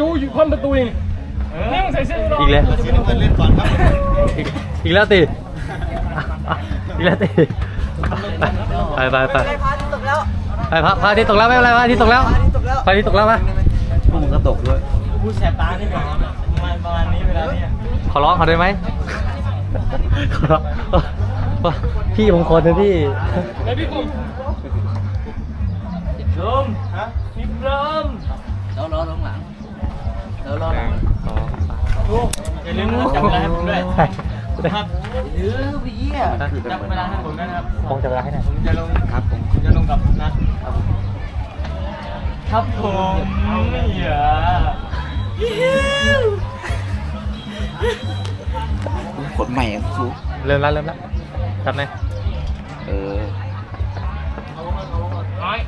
จูอยู่พ้นประตูเองนี่มึงใส่เสื้อรอีกแล้ว สีน้ำเงินเล่นก่อนครับอีกอีกแล้วตีอีกแล้วตีไปไปไปพาที่ตกแล้วไปพระพระอาที่ตกแล้วไม่เป็นไรพระอาที่ตกแล้วพาที่ตกแล้วพระอาที่ตกแล้วมาพวกมึงก็ตกด้วยพูดแสบตานี่ก่อนประมาณประมาณนี้เวลาเนี่ยขอร้องเขาได้ไหมขอร้องพี่มงคลนะพี่ไอพี่กุ่มลมฮะพี่ลมเรารอลงหลังเรารอ หลังสองสามดูอย่าลืมนะจับเวลาให้ผมด้วยใช่ครับหรือพี่เหี้ยจับเวลาให้ผมด้วยนะครับคงจะเวลาให้หน่อยผมจะลงครับผมผมจะลงกับนัดครับผมอย่าขนใหม่อะสูเริ่มแล้วเริ่มแล้วจับไหนเออน้อย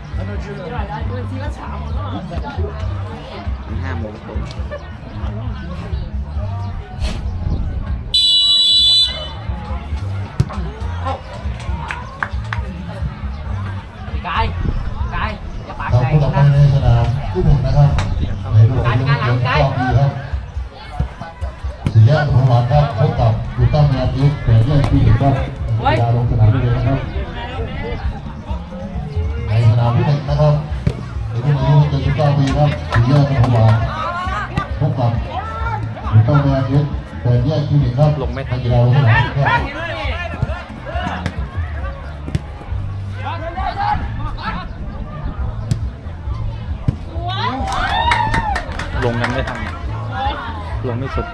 ห้าโมงตรงพี่กายกายอย่าปากครับใจผู้ต่อไปนะในสนามที่หนึ่งนะครับในรูปของยงจอมดีครับสี่แยกปฐมวัดครับพบกับยูต้าแมนยุคแต่แยกที่หนึ่งครับกีฬาลงสนามได้เลยนะครับในสนามที่หนึ่งนะครับในรุ่นอายุ79ปีครับสี่แยกปฐ ต้องมนยุคแต่แยกที่หนึ่งครับในกีฬาลงสนามครับลงยังไม่ทันลงไม่สุด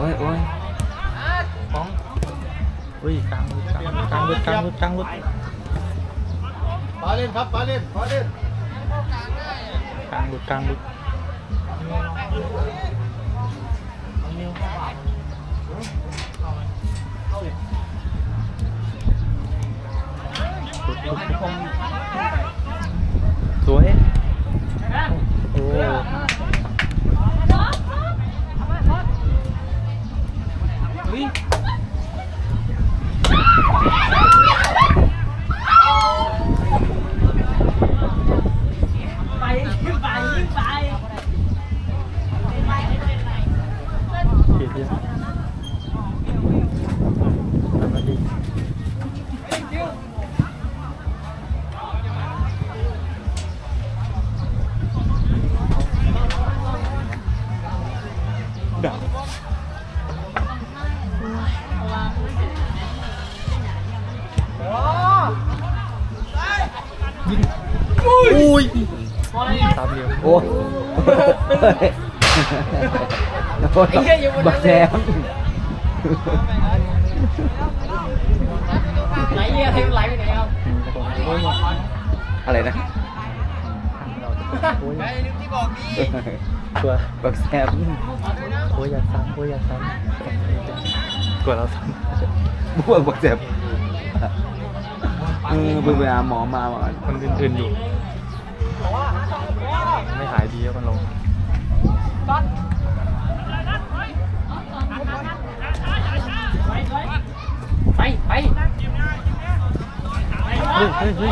สุดโอ้ยโอ้ยป้องอุ้ยกลางรุดกลางรุด อุ้ยตามเดียวโอ้ยโอ้ยบักแซมไหลเรือไหลไปไหนครับอะไรนะโอ้ยตัวบักแซมโอ้ยอย่าซ้ำโอ้ยอย่าซ้ำกลัวเราซ้บวกบักแซม เออไปไปหาหมอมาก่อนมันตื่นๆอยู่ ไม่หายดีก็มันลง ไป ไป เฮ้ยเฮ้ยเฮ้ย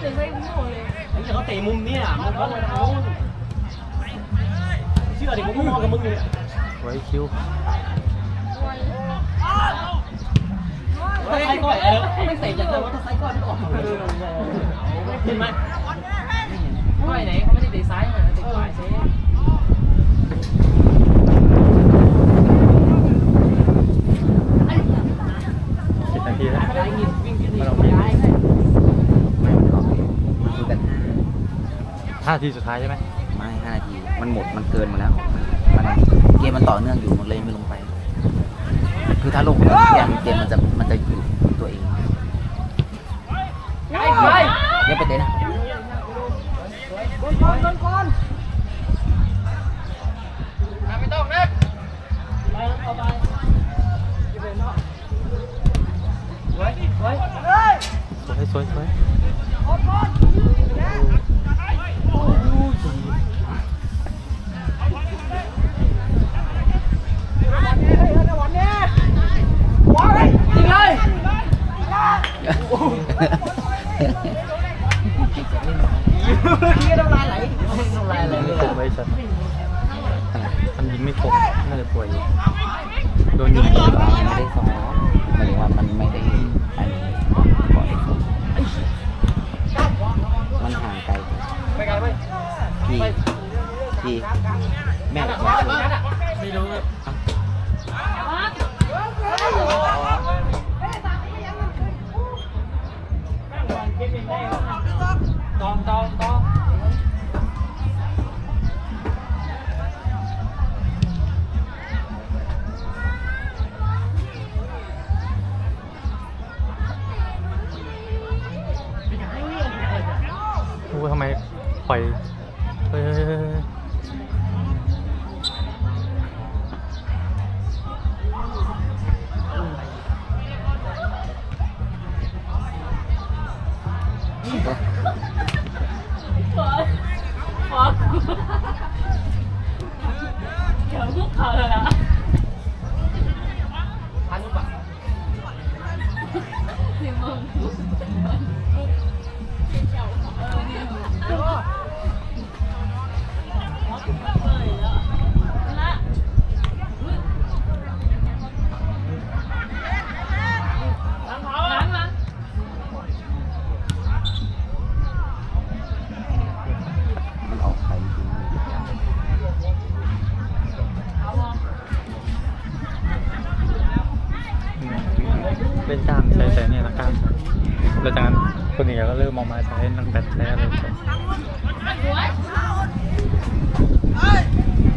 ไอ้เหี้ยเขาเตะมุมเนี่ยมันโค้งไปทางนู้นเชื่อดิกูก็มองกับมึงเลยไว้คิวถ้าใส่ก่อยเออไม่เตะจากเดิมว่าถ้าใส่ก่อยไม่ออกเห็นไหมก้อยไหนเขาไม่ได้เตะซ้ายมาเตะขวาเซ่ สิบนาทีแล้ว ได้ยินวิ่งขึ้น มาลอง นี่ วิ่ง ได้ ไม่มันออกเลยมันคือกันห้า ห้าทีสุดท้ายใช่ไหมไม่ห้านาทีมันหมดมันเกินมาแล้วมันเกมมันต่อเนื่องอยู่มันเลยไม่ลงไป คือถ้าลงไปเกมเกมมันจะมันจะอยู่ตัวเองไปไปเดี๋ยวไปเตะนะสวยสวยสวยจ ตองตองตองโอ้ทำไมปล่อยเฮ้ย เฮ้ยเฮ้ยเจากนั้นคนอื่นก็เริ่มมองมาใช้นักแบดใช้อะไรไป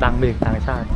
ดังเบรกต่างชาติ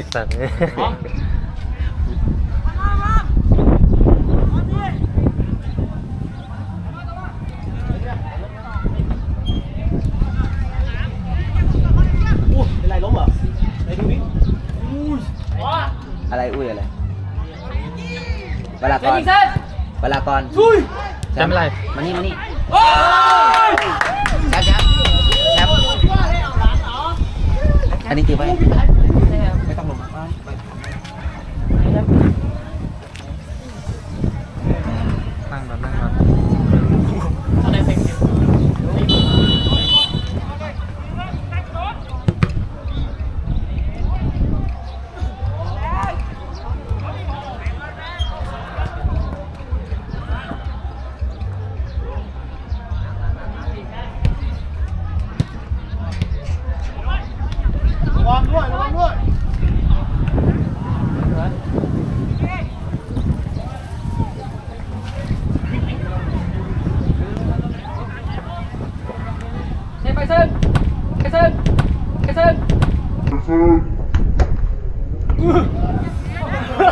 อเขาแบบนี้แต่เนี่ยอู้เป็นไรล้มเหรอไหนดูดิอู้ยอะไรอุ้ยอะไรเวลากรอีกเส้นเวลากรอุ้ยจำไม่ไรมานี่มานี่โอ้ยแชมป์แชมป์แชมป์อันนี้ถือไว้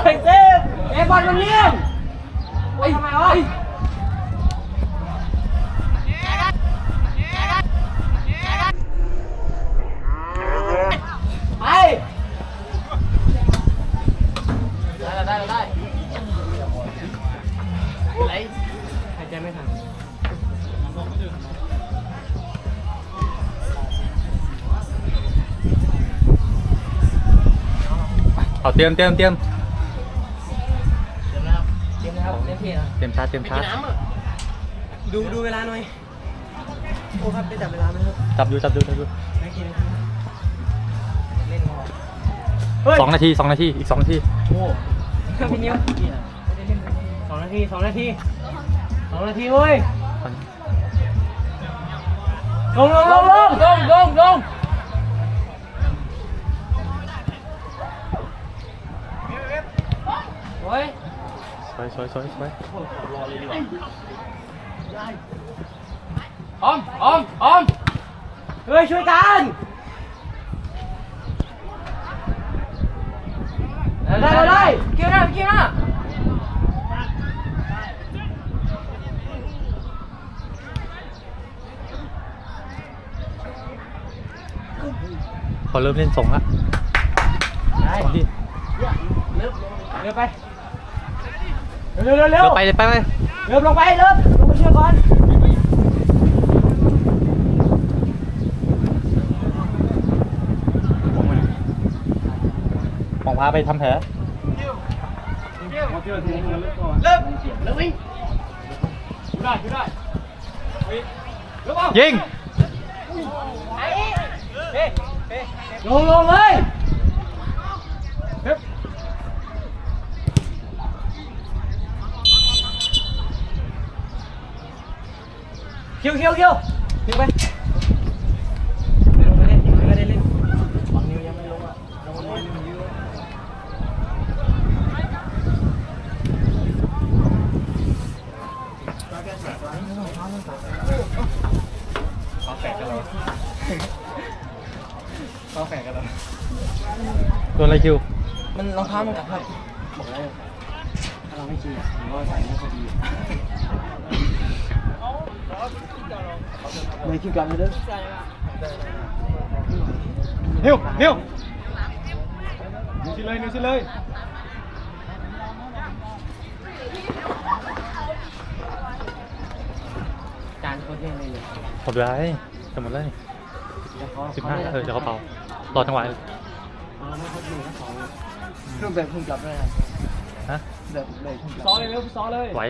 ไอ้เซฟเอบอลมันเลี้ยงไอ้ทำไมวะ เอาเตรียมเตรียมเตรียมเตรียมนะครับเตรียมนะครับเตรียมเพลงนะเตรียมชาร์จเตรียมชาร์จน้ำอะดูดูเวลาหน่อยโอ้ครับได้จับเวลาไหมครับจับดูจับดูจับดูไม่กี่นาทีเล่นพอสองนาทีสองนาทีอีกสองนาทีโอ้พี่นิ้วสองนาทีสองนาทีสองนาทีเว้ยลงลงลลงงลลงงลงลง วยสวยสวยสวยออมออมออมเฮ้ยช่วยกันได้ได้ได้เกี่ยวหน้าเกี่ยวหน้าพอเริ่มเล่นส่งละได้ส่งดิเร็วเร็วไป เร็วเร็วเร็วเร็วไปเลยไปไปเร็วลงไปเร็วลงไปช่วยก่อนมองพาไปทำแผลเริ่มเร็ววิ่งได้ได้วิ่งเร็วเอายิงลงลงเลย เคี้ยวเคี้ยวเคี้ยวทิ้งไปไม่ลงไปเล่นไม่ได้เล่นบางนิ้วยังไม่ลงอะลงไปเล่นเยอะฟ้าแฝกกันแล้วฟ้าแฝกกันแล้วโดนอะไรคิว มันรองเท้ามันกัดครับบอกแล้วถ้าเราไม่กินอะผมก็ใส่ไม่พอดี ไม่คิวกันเลยเด้อเร็วเร็วนิวสิเลยนิวสิเลยจานโคตรเท่เลยเลยหมดเลยจะหมดเลยสิบห้าเออเดี๋ยวเขาเป่ารอจังหวะรูปแบบคุณกลับด้วยนะฮะแบบแบบคุณกลับซ้อเลยเร็วซ้อเลยไหว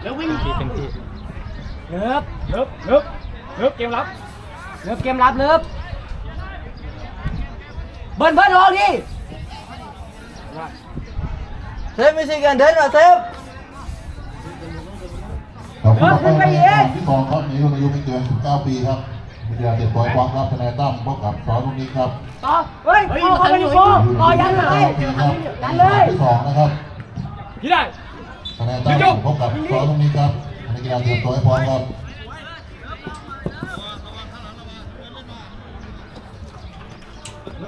อะเร็ววิ่งเต็มที่เต็มที่เลิฟเลิฟเลิฟเลิฟเกมรับเลิฟเกมรับเลิฟเบิ้ลเบิ้ลออกดิเซฟไม่ใช่การเดินหรอเซฟขอบคุณครับที่สองครับมีรุ่นอายุไม่เกิน19ปีครับวิทยาเตะปล่อยความครับทนายตั้มพบกับสอนตรงนี้ครับต่อเฮ้ยต่อเข้าไปดิโก้ต่อยันเลยยันเลยที่สองนะครับยี่ได้ ทนายตั้มพบกับสอนตรงนี้ครับนักกีฬาเตรียมตัวให้พร้อมครับ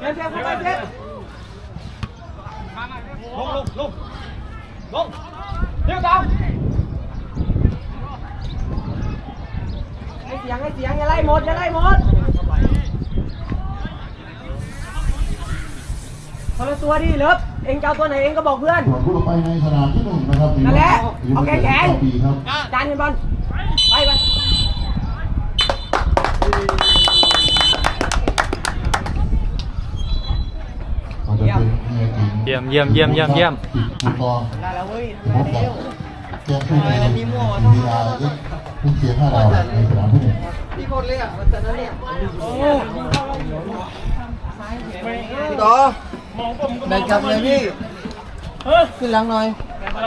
เซฟเซฟเข้าไปเซฟลงลงลงลงเร็วตามให้เสียงให้เสียงอย่าไล่หมดอย่าไล่หมดคนละตัวดิเลิฟ เองจะเอาตัวไหนเองก็บอกเพื่อน ส่วนผู้ต่อไปในสนามที่หนึ่งนะครับมีนั่นแหละอายุไม่เกินเอาแขน19ปีครับจานเงินบอลไปไปเราจะเป็นเมียกิงเยี่ยมเยี่ยมเยี่ยมเยี่ยมเยี่ยมถูกต้องได้แล้วเว้ยพบกับแก้ผู้ในทีมกีฬาเล็กลูกเชียร์ห้าดาวในสนามที่หนึ่งพี่คนเลยอะมันจะนั่นเนี่ย ต่อ แบ่งกลับเลยพี่เฮ้ย ขึ้นหลังหน่อย อะไร